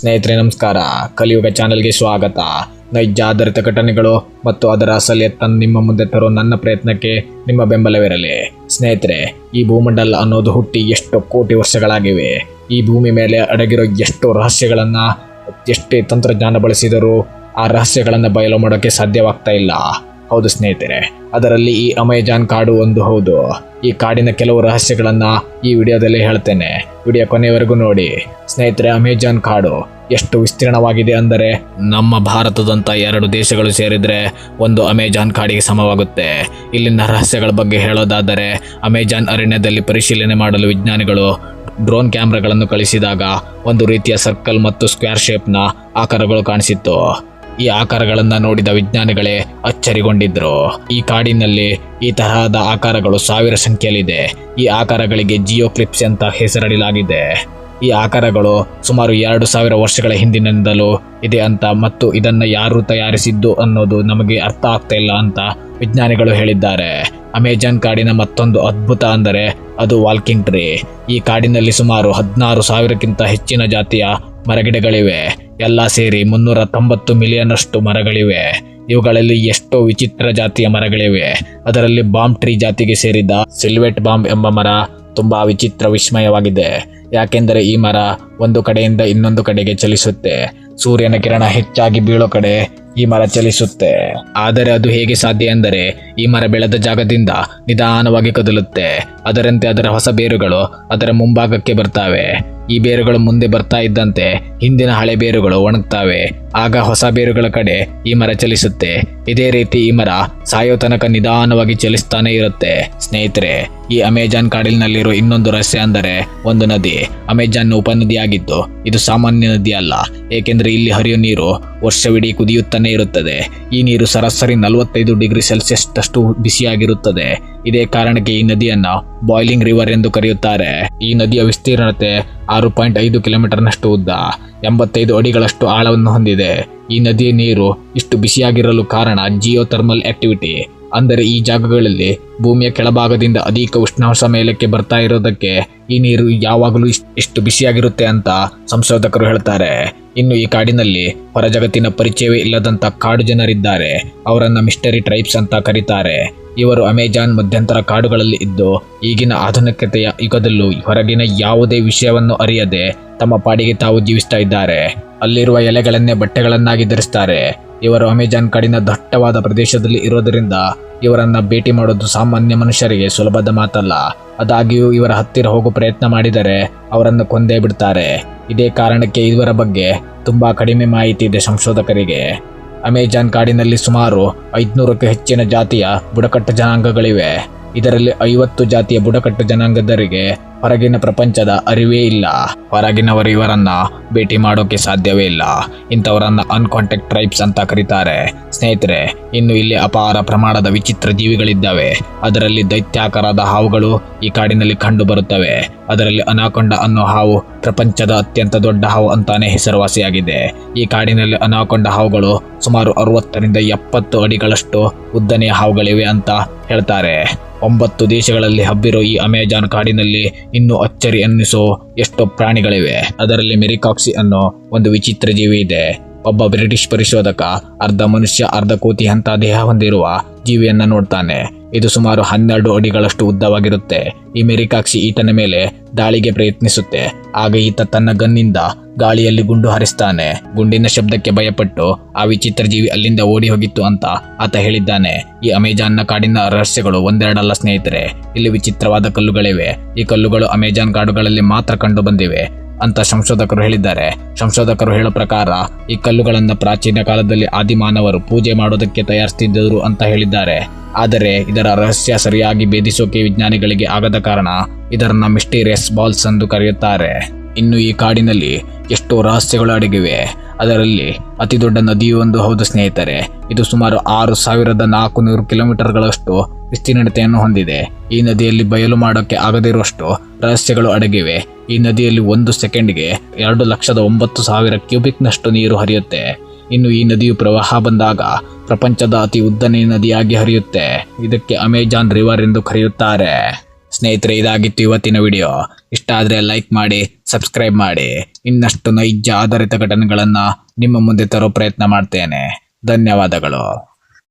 ಸ್ನೇಹಿತರೆ, ನಮಸ್ಕಾರ. ಕಲಿಯುಗ ಚಾನೆಲ್ಗೆ ಸ್ವಾಗತ. ನೈಜ ಆಧಾರಿತ ಘಟನೆಗಳು ಮತ್ತು ಅದರ ತನ್ನ ನಿಮ್ಮ ಮುಂದೆ ತರೋ ನನ್ನ ಪ್ರಯತ್ನಕ್ಕೆ ನಿಮ್ಮ ಬೆಂಬಲವಿರಲಿ. ಸ್ನೇಹಿತರೆ, ಈ ಭೂಮಂಡಲ ಅನ್ನೋದು ಹುಟ್ಟಿ ಎಷ್ಟು ಕೋಟಿ ವರ್ಷಗಳಾಗಿವೆ. ಈ ಭೂಮಿ ಮೇಲೆ ಅಡಗಿರೋ ಎಷ್ಟು ರಹಸ್ಯಗಳನ್ನು ಎಷ್ಟೇ ತಂತ್ರಜ್ಞಾನ ಬಳಸಿದರೂ ಆ ರಹಸ್ಯಗಳನ್ನು ಬಯಲು ಮಾಡೋಕ್ಕೆ ಸಾಧ್ಯವಾಗ್ತಾ ಇಲ್ಲ. ಹೌದು ಸ್ನೇಹಿತರೆ, ಅದರಲ್ಲಿ ಈ ಅಮೆಜಾನ್ ಕಾಡು ಒಂದು ಹೌದು. ಈ ಕಾಡಿನ ಕೆಲವು ರಹಸ್ಯಗಳನ್ನ ಈ ವಿಡಿಯೋದಲ್ಲಿ ಹೇಳ್ತೇನೆ. ವಿಡಿಯೋ ಕೊನೆಯವರೆಗೂ ನೋಡಿ. ಸ್ನೇಹಿತರೆ ಅಮೆಜಾನ್ ಕಾಡು ಎಷ್ಟು ವಿಸ್ತೀರ್ಣವಾಗಿದೆ ಅಂದರೆ ನಮ್ಮ ಭಾರತದಂತ ಎರಡು ದೇಶಗಳು ಸೇರಿದ್ರೆ ಒಂದು ಅಮೆಜಾನ್ ಕಾಡಿಗೆ ಸಮವಾಗುತ್ತೆ. ಇಲ್ಲಿನ ರಹಸ್ಯಗಳ ಬಗ್ಗೆ ಹೇಳೋದಾದರೆ ಅಮೆಜಾನ್ ಅರಣ್ಯದಲ್ಲಿ ಪರಿಶೀಲನೆ ಮಾಡಲು ವಿಜ್ಞಾನಿಗಳು ಡ್ರೋನ್ ಕ್ಯಾಮ್ರಾಗಳನ್ನು ಕಳಿಸಿದಾಗ ಒಂದು ರೀತಿಯ ಸರ್ಕಲ್ ಮತ್ತು ಸ್ಕ್ವೇರ್ ಶೇಪ್ನ ಆಕಾರಗಳು ಕಾಣಿಸಿತ್ತು. ಈ ಆಕಾರಗಳನ್ನು ನೋಡಿದ ವಿಜ್ಞಾನಿಗಳೇ ಅಚ್ಚರಿಗೊಂಡಿದ್ರು. ಈ ಕಾಡಿನಲ್ಲಿ ಈ ತರಹದ ಆಕಾರಗಳು ಸಾವಿರ ಸಂಖ್ಯೆಯಲ್ಲಿದೆ. ಈ ಆಕಾರಗಳಿಗೆ ಜಿಯೋಕ್ಲಿಪ್ಸ್ ಅಂತ ಹೆಸರಿಡಲಾಗಿದೆ. ಈ ಆಕಾರಗಳು ಸುಮಾರು ಎರಡು ಸಾವಿರ ವರ್ಷಗಳ ಹಿಂದಿನಿಂದಲೂ ಇದೆ ಅಂತ ಮತ್ತು ಇದನ್ನು ಯಾರು ತಯಾರಿಸಿದ್ದು ಅನ್ನೋದು ನಮಗೆ ಅರ್ಥ ಆಗ್ತಾ ಇಲ್ಲ ಅಂತ ವಿಜ್ಞಾನಿಗಳು ಹೇಳಿದ್ದಾರೆ. ಅಮೆಜಾನ್ ಕಾಡಿನ ಮತ್ತೊಂದು ಅದ್ಭುತ ಅಂದರೆ ಅದು ವಾಲ್ಕಿಂಗ್ ಟ್ರೀ. ಈ ಕಾಡಿನಲ್ಲಿ ಸುಮಾರು ಹದಿನಾರು ಸಾವಿರಕ್ಕಿಂತ ಹೆಚ್ಚಿನ ಜಾತಿಯ ಮರಗಿಡಗಳಿವೆ. ಎಲ್ಲ ಸೇರಿ ಮುನ್ನೂರ ತೊಂಬತ್ತು ಮಿಲಿಯನ್ ಅಷ್ಟು ಮರಗಳಿವೆ. ಇವುಗಳಲ್ಲಿ ಎಷ್ಟೋ ವಿಚಿತ್ರ ಜಾತಿಯ ಮರಗಳಿವೆ. ಅದರಲ್ಲಿ ಬಾಂಬ್ ಟ್ರೀ ಜಾತಿಗೆ ಸೇರಿದ ಸಿಲ್ವೆಟ್ ಬಾಂಬ್ ಎಂಬ ಮರ ತುಂಬಾ ವಿಚಿತ್ರ ವಿಸ್ಮಯವಾಗಿದೆ. ಯಾಕೆಂದರೆ ಈ ಮರ ಒಂದು ಕಡೆಯಿಂದ ಇನ್ನೊಂದು ಕಡೆಗೆ ಚಲಿಸುತ್ತೆ. ಸೂರ್ಯನ ಕಿರಣ ಹೆಚ್ಚಾಗಿ ಬೀಳೋ ಕಡೆ ಈ ಮರ ಚಲಿಸುತ್ತೆ. ಆದರೆ ಅದು ಹೇಗೆ ಸಾಧ್ಯ ಎಂದರೆ ಈ ಮರ ಬೆಳೆದ ಜಾಗದಿಂದ ನಿಧಾನವಾಗಿ ಕದಲುತ್ತೆ. ಅದರಂತೆ ಅದರ ಹೊಸ ಬೇರುಗಳು ಅದರ ಮುಂಭಾಗಕ್ಕೆ ಬರ್ತಾವೆ. ಈ ಬೇರುಗಳು ಮುಂದೆ ಬರ್ತಾ ಇದ್ದಂತೆ ಹಿಂದಿನ ಹಳೆ ಬೇರುಗಳು ಒಣಗ್ತಾವೆ. ಆಗ ಹೊಸ ಬೇರುಗಳ ಕಡೆ ಈ ಮರ ಚಲಿಸುತ್ತೆ. ಇದೇ ರೀತಿ ಈ ಮರ ಸಾಯೋ ತನಕ ನಿಧಾನವಾಗಿ ಚಲಿಸ್ತಾನೆ ಇರುತ್ತೆ. ಸ್ನೇಹಿತರೆ, ಈ ಅಮೆಜಾನ್ ಕಾಡಿನಲ್ಲಿರೋ ಇನ್ನೊಂದು ರಹಸ್ಯ ಅಂದರೆ ಒಂದು ನದಿ. ಅಮೆಜಾನ್ ಉಪನದಿಯಾಗಿದ್ದು ಇದು ಸಾಮಾನ್ಯ ನದಿ ಅಲ್ಲ. ಏಕೆಂದರೆ ಇಲ್ಲಿ ಹರಿಯುವ ನೀರು ವರ್ಷವಿಡೀ ಕುದಿಯುತ್ತಾನೆ ಇರುತ್ತದೆ. ಈ ನೀರು ಸರಾಸರಿ ನಲವತ್ತೈದು ಡಿಗ್ರಿ ಸೆಲ್ಸಿಯಸ್ ಅಷ್ಟು ಬಿಸಿಯಾಗಿರುತ್ತದೆ. ಇದೇ ಕಾರಣಕ್ಕೆ ಈ ನದಿಯನ್ನು ಬಾಯ್ಲಿಂಗ್ ರಿವರ್ ಎಂದು ಕರೆಯುತ್ತಾರೆ. ಈ ನದಿಯ ವಿಸ್ತೀರ್ಣತೆ ಆರು ಪಾಯಿಂಟ್ ಐದು ಕಿಲೋಮೀಟರ್ನಷ್ಟು ಉದ್ದ, ಎಂಬತ್ತೈದು ಅಡಿಗಳಷ್ಟು ಆಳವನ್ನು ಹೊಂದಿದೆ. ಈ ನದಿಯ ನೀರು ಇಷ್ಟು ಬಿಸಿಯಾಗಿರಲು ಕಾರಣ ಜಿಯೋ ಥರ್ಮಲ್ ಆಕ್ಟಿವಿಟಿ. ಅಂದರೆ ಈ ಜಾಗಗಳಲ್ಲಿ ಭೂಮಿಯ ಕೆಳಭಾಗದಿಂದ ಅಧಿಕ ಉಷ್ಣಾಂಶ ಮೇಲಕ್ಕೆ ಬರ್ತಾ ಇರೋದಕ್ಕೆ ಈ ನೀರು ಯಾವಾಗಲೂ ಇಷ್ಟ್- ಬಿಸಿಯಾಗಿರುತ್ತೆ ಅಂತ ಸಂಶೋಧಕರು ಹೇಳ್ತಾರೆ. ಇನ್ನು ಈ ಕಾಡಿನಲ್ಲಿ ಹೊರ ಜಗತ್ತಿನ ಪರಿಚಯವೇ ಇಲ್ಲದಂತ ಕಾಡು ಜನರಿದ್ದಾರೆ. ಅವರನ್ನ ಮಿಸ್ಟರಿ ಟ್ರೈಬ್ಸ್ ಅಂತ ಕರೀತಾರೆ. ಇವರು ಅಮೆಜಾನ್ ಮಧ್ಯಂತರ ಕಾಡುಗಳಲ್ಲಿ ಇದ್ದು ಈಗಿನ ಆಧುನಿಕತೆಯ ಯುಗದಲ್ಲೂ ಹೊರಗಿನ ಯಾವುದೇ ವಿಷಯವನ್ನು ಅರಿಯದೆ ತಮ್ಮ ಪಾಡಿಗೆ ತಾವು ಜೀವಿಸ್ತಾ ಇದ್ದಾರೆ. ಅಲ್ಲಿರುವ ಎಲೆಗಳನ್ನೇ ಬಟ್ಟೆಗಳನ್ನಾಗಿ ಧರಿಸ್ತಾರೆ. ಇವರು ಅಮೆಜಾನ್ ಕಾಡಿನ ದಟ್ಟವಾದ ಪ್ರದೇಶದಲ್ಲಿ ಇರೋದರಿಂದ ಇವರನ್ನ ಭೇಟಿ ಮಾಡೋದು ಸಾಮಾನ್ಯ ಮನುಷ್ಯರಿಗೆ ಸುಲಭದ ಮಾತಲ್ಲ. ಅದಾಗಿಯೂ ಇವರ ಹತ್ತಿರ ಹೋಗೋ ಪ್ರಯತ್ನ ಮಾಡಿದರೆ ಅವರನ್ನು ಕೊಂದೇ ಬಿಡ್ತಾರೆ. ಇದೇ ಕಾರಣಕ್ಕೆ ಇವರ ಬಗ್ಗೆ ತುಂಬಾ ಕಡಿಮೆ ಮಾಹಿತಿ ಇದೆ ಸಂಶೋಧಕರಿಗೆ. ಅಮೆಜಾನ್ ಕಾಡಿನಲ್ಲಿ ಸುಮಾರು ಐದುನೂರಕ್ಕೂ ಹೆಚ್ಚಿನ ಜಾತಿಯ ಬುಡಕಟ್ಟು ಜನಾಂಗಗಳಿವೆ. ಇದರಲ್ಲಿ ಐವತ್ತು ಜಾತಿಯ ಬುಡಕಟ್ಟು ಜನಾಂಗದವರಿಗೆ ಹೊರಗಿನ ಪ್ರಪಂಚದ ಅರಿವೇ ಇಲ್ಲ. ಹೊರಗಿನವರು ಇವರನ್ನ ಭೇಟಿ ಮಾಡೋಕೆ ಸಾಧ್ಯವೇ ಇಲ್ಲ. ಇಂಥವರನ್ನ ಅನ್ಕಾಂಟ್ಯಾಕ್ಟ್ ಟ್ರೈಬ್ಸ್ ಅಂತ ಕರೀತಾರೆ. ಸ್ನೇಹಿತರೆ, ಇನ್ನು ಇಲ್ಲಿ ಅಪಾರ ಪ್ರಮಾಣದ ವಿಚಿತ್ರ ಜೀವಿಗಳಿದ್ದಾವೆ. ಅದರಲ್ಲಿ ದೈತ್ಯಾಕಾರದ ಹಾವುಗಳು ಈ ಕಾಡಿನಲ್ಲಿ ಕಂಡು ಬರುತ್ತವೆ ಅದರಲ್ಲಿ ಅನಾಕೊಂಡ ಅನ್ನೋ ಹಾವು ಪ್ರಪಂಚದ ಅತ್ಯಂತ ದೊಡ್ಡ ಹಾವು ಅಂತಾನೆ ಹೆಸರುವಾಸಿಯಾಗಿದೆ. ಈ ಕಾಡಿನಲ್ಲಿ ಅನಾಕೊಂಡ ಹಾವುಗಳು ಸುಮಾರು ಅರವತ್ತರಿಂದ ಎಪ್ಪತ್ತು ಅಡಿಗಳಷ್ಟು ಉದ್ದನೆಯ ಹಾವುಗಳಿವೆ ಅಂತ ಹೇಳ್ತಾರೆ. ಒಂಬತ್ತು ದೇಶಗಳಲ್ಲಿ ಹಬ್ಬಿರೋ ಈ ಅಮೆಜಾನ್ ಕಾಡಿನಲ್ಲಿ ಇನ್ನೂ ಅಚ್ಚರಿ ಅನ್ನಿಸೋ ಎಷ್ಟೋ ಪ್ರಾಣಿಗಳಿವೆ. ಅದರಲ್ಲಿ ಮೆರಿಕಾಕ್ಸಿ ಅನ್ನೋ ಒಂದು ವಿಚಿತ್ರ ಜೀವಿ ಇದೆ ಒಬ್ಬ ಬ್ರಿಟಿಷ್ ಪರಿಶೋಧಕ, ಅರ್ಧ ಮನುಷ್ಯ, ಅರ್ಧ ಕೋತಿ ಅಂತ ದೇಹ ಹೊಂದಿರುವ ಜೀವಿಯನ್ನ ನೋಡ್ತಾನೆ. ಇದು ಸುಮಾರು ಹನ್ನೆರಡು ಅಡಿಗಳಷ್ಟು ಉದ್ದವಾಗಿರುತ್ತೆ. ಈ ಮೇರಿಕಾಕ್ಷಿ ಈತನ ಮೇಲೆ ದಾಳಿಗೆ ಪ್ರಯತ್ನಿಸುತ್ತೆ. ಆಗ ಈತ ತನ್ನ ಗನ್ನಿಂದ ಗಾಳಿಯಲ್ಲಿ ಗುಂಡು ಹಾರಿಸ್ತಾನೆ. ಗುಂಡಿನ ಶಬ್ದಕ್ಕೆ ಭಯಪಟ್ಟು ಆ ವಿಚಿತ್ರ ಜೀವಿ ಅಲ್ಲಿಂದ ಓಡಿ ಹೋಗಿತ್ತು ಅಂತ ಆತ ಹೇಳಿದ್ದಾನೆ. ಈ ಅಮೆಜಾನ್ನ ಕಾಡಿನ ರಹಸ್ಯಗಳು ಒಂದೆರಡಲ್ಲ ಸ್ನೇಹಿತರೆ. ಇಲ್ಲಿ ವಿಚಿತ್ರವಾದ ಕಲ್ಲುಗಳಿವೆ. ಈ ಕಲ್ಲುಗಳು ಅಮೆಜಾನ್ ಕಾಡುಗಳಲ್ಲಿ ಮಾತ್ರ ಕಂಡು ಬಂದಿವೆ. ಅಂತ ಸಂಶೋಧಕರು ಹೇಳಿದ್ದಾರೆ. ಸಂಶೋಧಕರು ಹೇಳೋ ಪ್ರಕಾರ, ಈ ಕಲ್ಲುಗಳನ್ನು ಪ್ರಾಚೀನ ಕಾಲದಲ್ಲಿ ಆದಿಮಾನವರು ಪೂಜೆ ಮಾಡೋದಕ್ಕೆ ತಯಾರಿಸ್ತಿದ್ದರು ಅಂತ ಹೇಳಿದ್ದಾರೆ. ಆದರೆ, ಇದರ ರಹಸ್ಯ ಸರಿಯಾಗಿ ಭೇದಿಸೋಕೆ ವಿಜ್ಞಾನಿಗಳಿಗೆ ಆಗದ ಕಾರಣ ಇದರನ್ನ ಮಿಸ್ಟೀರಿಯಸ್ ಬಾಲ್ಸ್ ಎಂದು ಕರೆಯುತ್ತಾರೆ. ಇನ್ನು ಈ ಕಾಡಿನಲ್ಲಿ ಎಷ್ಟೋ ರಹಸ್ಯಗಳು ಅಡಗಿವೆ ಅದರಲ್ಲಿ ಅತಿ ದೊಡ್ಡ ನದಿಯು ಒಂದು ಹೌದು ಸ್ನೇಹಿತರೆ. ಇದು ಸುಮಾರು ಆರು ಸಾವಿರದ ನಾಲ್ಕುನೂರು ಕಿಲೋಮೀಟರ್ಗಳಷ್ಟು ವಿಸ್ತೀರ್ಣತೆಯನ್ನು ಹೊಂದಿದೆ. ಈ ನದಿಯಲ್ಲಿ ಬಯಲು ಮಾಡೋಕ್ಕೆ ಆಗದಿರುವಷ್ಟು ರಹಸ್ಯಗಳು ಅಡಗಿವೆ. ಈ ನದಿಯಲ್ಲಿ ಒಂದು ಸೆಕೆಂಡ್ಗೆ ಎರಡು ಲಕ್ಷದ ಒಂಬತ್ತು ಸಾವಿರ ಕ್ಯೂಬಿಕ್ನಷ್ಟು ನೀರು ಹರಿಯುತ್ತೆ. ಇನ್ನು ಈ ನದಿಯು ಪ್ರವಾಹ ಬಂದಾಗ ಪ್ರಪಂಚದ ಅತಿ ಉದ್ದನೆಯ ನದಿಯಾಗಿ ಹರಿಯುತ್ತೆ. ಇದಕ್ಕೆ ಅಮೆಜಾನ್ ರಿವರ್ ಎಂದು ಕರೆಯುತ್ತಾರೆ. ಸ್ನೇಹಿತರೆ, ಇದಾಗಿತ್ತು ಇವತ್ತಿನ ವಿಡಿಯೋ ಇಷ್ಟ ಆದರೆ ಲೈಕ್ ಮಾಡಿ ಸಬ್ಸ್ಕ್ರೈಬ್ ಮಾಡಿ. ಇನ್ನಷ್ಟು ನೈಜ ಆಧಾರಿತ ಘಟನೆಗಳನ್ನು ನಿಮ್ಮ ಮುಂದೆ ತರೋ ಪ್ರಯತ್ನ ಮಾಡ್ತೇನೆ. ಧನ್ಯವಾದಗಳು.